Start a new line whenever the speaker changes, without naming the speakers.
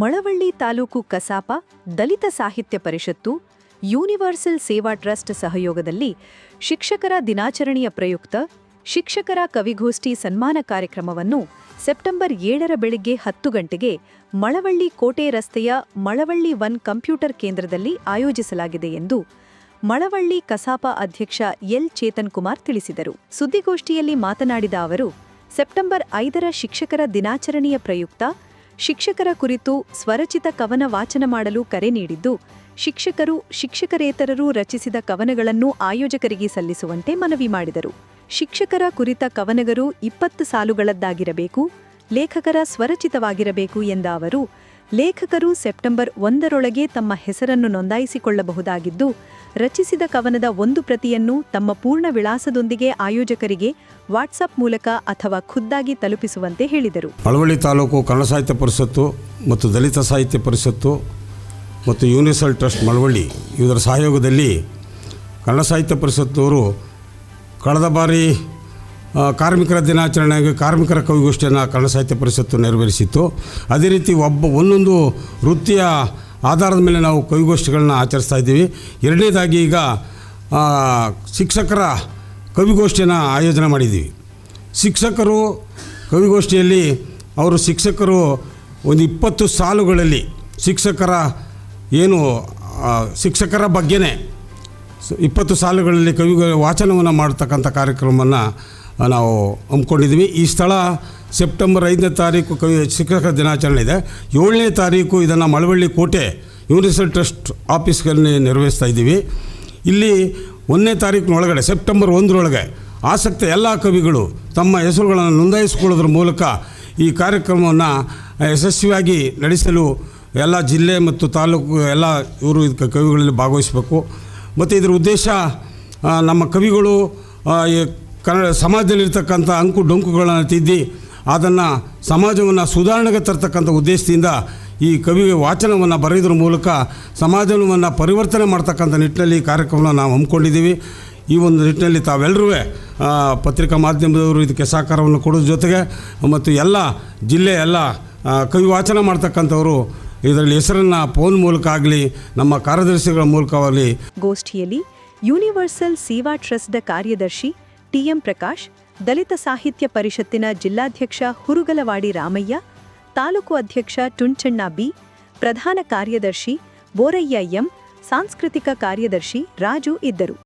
ಮಳವಳ್ಳಿ ತಾಲೂಕು ಕಸಾಪ ದಲಿತ ಸಾಹಿತ್ಯ ಪರಿಷತ್ತು, ಯೂನಿವರ್ಸಲ್ ಸೇವಾ ಟ್ರಸ್ಟ್ ಸಹಯೋಗದಲ್ಲಿ ಶಿಕ್ಷಕರ ದಿನಾಚರಣೆಯ ಪ್ರಯುಕ್ತ ಶಿಕ್ಷಕರ ಕವಿಗೋಷ್ಠಿ ಸನ್ಮಾನ ಕಾರ್ಯಕ್ರಮವನ್ನು ಸೆಪ್ಟೆಂಬರ್ ಏಳರ ಬೆಳಿಗ್ಗೆ ಹತ್ತು ಗಂಟೆಗೆ ಮಳವಳ್ಳಿ ಕೋಟೆ ರಸ್ತೆಯ ಮಳವಳ್ಳಿ ಒನ್ ಕಂಪ್ಯೂಟರ್ ಕೇಂದ್ರದಲ್ಲಿ ಆಯೋಜಿಸಲಾಗಿದೆ ಎಂದು ಮಳವಳ್ಳಿ ಕಸಾಪ ಅಧ್ಯಕ್ಷ ಎಲ್ ಚೇತನ್ ಕುಮಾರ್ ತಿಳಿಸಿದರು. ಸುದ್ದಿಗೋಷ್ಠಿಯಲ್ಲಿ ಮಾತನಾಡಿದ ಅವರು, ಸೆಪ್ಟೆಂಬರ್ ಐದರ ಶಿಕ್ಷಕರ ದಿನಾಚರಣೆಯ ಪ್ರಯುಕ್ತ ಶಿಕ್ಷಕರ ಕುರಿತು ಸ್ವರಚಿತ ಕವನ ವಾಚನ ಮಾಡಲು ಕರೆ ನೀಡಿದ್ದು, ಶಿಕ್ಷಕರು, ಶಿಕ್ಷಕರೇತರರು ರಚಿಸಿದ ಕವನಗಳನ್ನು ಆಯೋಜಕರಿಗೆ ಸಲ್ಲಿಸುವಂತೆ ಮನವಿ ಮಾಡಿದರು. ಶಿಕ್ಷಕರ ಕುರಿತ ಕವನಗರು ಇಪ್ಪತ್ತು ಸಾಲುಗಳದ್ದಾಗಿರಬೇಕು, ಲೇಖಕರ ಸ್ವರಚಿತವಾಗಿರಬೇಕು ಎಂದ ಅವರು ಲೇಖಕರು ಸೆಪ್ಟೆಂಬರ್ ಒಂದರೊಳಗೆ ತಮ್ಮ ಹೆಸರನ್ನು ನೋಂದಾಯಿಸಿಕೊಳ್ಳಬಹುದಾಗಿದ್ದು, ರಚಿಸಿದ ಕವನದ ಒಂದು ಪ್ರತಿಯನ್ನು ತಮ್ಮ ಪೂರ್ಣ ವಿಳಾಸದೊಂದಿಗೆ ಆಯೋಜಕರಿಗೆ ವಾಟ್ಸಪ್ ಮೂಲಕ ಅಥವಾ ಖುದ್ದಾಗಿ ತಲುಪಿಸುವಂತೆ ಹೇಳಿದರು.
ಪಳವಳ್ಳಿ ತಾಲೂಕು ಕನ್ನಡ ಸಾಹಿತ್ಯ ಪರಿಷತ್ತು ಮತ್ತು ದಲಿತ ಸಾಹಿತ್ಯ ಪರಿಷತ್ತು ಮತ್ತು ಯೂನಿವರ್ಸಲ್ ಟ್ರಸ್ಟ್ ಮಳವಳ್ಳಿ ಇದರ ಸಹಯೋಗದಲ್ಲಿ ಕನ್ನಡ ಸಾಹಿತ್ಯ ಪರಿಷತ್ತವರು ಕಳೆದ ಬಾರಿ ಕಾರ್ಮಿಕರ ದಿನಾಚರಣೆಗೆ ಕಾರ್ಮಿಕರ ಕವಿಗೋಷ್ಠಿಯನ್ನು ಕನ್ನಡ ಸಾಹಿತ್ಯ ಪರಿಷತ್ತು ನೆರವೇರಿಸಿತ್ತು. ಅದೇ ರೀತಿ ಒಬ್ಬ, ಒಂದೊಂದು ವೃತ್ತಿಯ ಆಧಾರದ ಮೇಲೆ ನಾವು ಕವಿಗೋಷ್ಠಿಗಳನ್ನ ಆಚರಿಸ್ತಾ ಇದ್ದೀವಿ. ಎರಡನೇದಾಗಿ ಈಗ ಶಿಕ್ಷಕರ ಕವಿಗೋಷ್ಠಿಯನ್ನು ಆಯೋಜನೆ ಮಾಡಿದ್ದೀವಿ. ಶಿಕ್ಷಕರು ಕವಿಗೋಷ್ಠಿಯಲ್ಲಿ, ಅವರು ಶಿಕ್ಷಕರು ಒಂದು ಇಪ್ಪತ್ತು ಸಾಲುಗಳಲ್ಲಿ ಶಿಕ್ಷಕರ ಏನು ಶಿಕ್ಷಕರ ಬಗ್ಗೆನೇ ಇಪ್ಪತ್ತು ಸಾಲುಗಳಲ್ಲಿ ಕವಿ ವಾಚನವನ್ನು ಮಾಡ್ತಕ್ಕಂಥ ಕಾರ್ಯಕ್ರಮವನ್ನು ನಾವು ಹಮ್ಮಿಕೊಂಡಿದ್ದೀವಿ. ಈ ಸ್ಥಳ ಸೆಪ್ಟೆಂಬರ್ ಐದನೇ ತಾರೀಕು ಕವಿ ಶಿಕ್ಷಕರ ದಿನಾಚರಣೆ ಇದೆ. ಏಳನೇ ತಾರೀಕು ಇದನ್ನು ಮಳವಳ್ಳಿ ಕೋಟೆ ಯೂನಿವರ್ಸಲ್ ಟ್ರಸ್ಟ್ ಆಫೀಸ್ಗಳಲ್ಲಿ ನಿರ್ವಹಿಸ್ತಾ ಇದ್ದೀವಿ. ಇಲ್ಲಿ ಒಂದನೇ ತಾರೀಕಿನೊಳಗಡೆ, ಸೆಪ್ಟೆಂಬರ್ ಒಂದರೊಳಗೆ ಆಸಕ್ತ ಎಲ್ಲ ಕವಿಗಳು ತಮ್ಮ ಹೆಸರುಗಳನ್ನು ನೋಂದಾಯಿಸಿಕೊಳ್ಳೋದ್ರ ಮೂಲಕ ಈ ಕಾರ್ಯಕ್ರಮವನ್ನು ಯಶಸ್ವಿಯಾಗಿ ನಡೆಸಲು ಎಲ್ಲ ಜಿಲ್ಲೆ ಮತ್ತು ತಾಲೂಕು ಎಲ್ಲ ಇವರು ಇದಕ್ಕೆ ಕವಿಗಳಲ್ಲಿ ಭಾಗವಹಿಸಬೇಕು. ಮತ್ತು ಇದರ ಉದ್ದೇಶ ನಮ್ಮ ಕವಿಗಳು ಕನ್ನಡ ಸಮಾಜದಲ್ಲಿರ್ತಕ್ಕಂಥ ಅಂಕು ಡೊಂಕುಗಳನ್ನು ತಿದ್ದಿ ಅದನ್ನು ಸಮಾಜವನ್ನು ಸುಧಾರಣೆಗೆ ತರ್ತಕ್ಕಂಥ ಉದ್ದೇಶದಿಂದ ಈ ಕವಿ ವಾಚನವನ್ನು ಬರೆಯೋದ್ರ ಮೂಲಕ ಸಮಾಜವನ್ನು ಪರಿವರ್ತನೆ ಮಾಡ್ತಕ್ಕಂಥ ನಿಟ್ಟಿನಲ್ಲಿ ಈ ಕಾರ್ಯಕ್ರಮವನ್ನು ನಾವು ಹಮ್ಮಿಕೊಂಡಿದ್ದೀವಿ. ಈ ಒಂದು ನಿಟ್ಟಿನಲ್ಲಿ ತಾವೆಲ್ಲರೂ ಪತ್ರಿಕಾ ಮಾಧ್ಯಮದವರು ಇದಕ್ಕೆ ಸಹಕಾರವನ್ನು ಕೊಡೋದ್ರ ಜೊತೆಗೆ ಮತ್ತು ಎಲ್ಲ ಜಿಲ್ಲೆ, ಎಲ್ಲ ಕವಿ ವಾಚನ ಮಾಡ್ತಕ್ಕಂಥವರು ಇದರಲ್ಲಿ ಹೆಸರನ್ನು ಫೋನ್ ಮೂಲಕ ಆಗಲಿ, ನಮ್ಮ ಕಾರ್ಯದರ್ಶಿಗಳ ಮೂಲಕವಾಗಲಿ
ಗೋಷ್ಠಿಯಲ್ಲಿ ಯೂನಿವರ್ಸಲ್ ಸೇವಾ ಟ್ರಸ್ಟ್ನ ಕಾರ್ಯದರ್ಶಿ ಟಿಎಂ ಪ್ರಕಾಶ್, ದಲಿತ ಸಾಹಿತ್ಯ ಪರಿಷತ್ತಿನ ಜಿಲ್ಲಾಧ್ಯಕ್ಷ ಹುರುಗಲವಾಡಿ ರಾಮಯ್ಯ, ತಾಲೂಕು ಅಧ್ಯಕ್ಷ ಟುಂಚಣ್ಣ ಬಿ, ಪ್ರಧಾನ ಕಾರ್ಯದರ್ಶಿ ಬೋರಯ್ಯ ಎಂ, ಸಾಂಸ್ಕೃತಿಕ ಕಾರ್ಯದರ್ಶಿ ರಾಜು ಇದ್ದರು.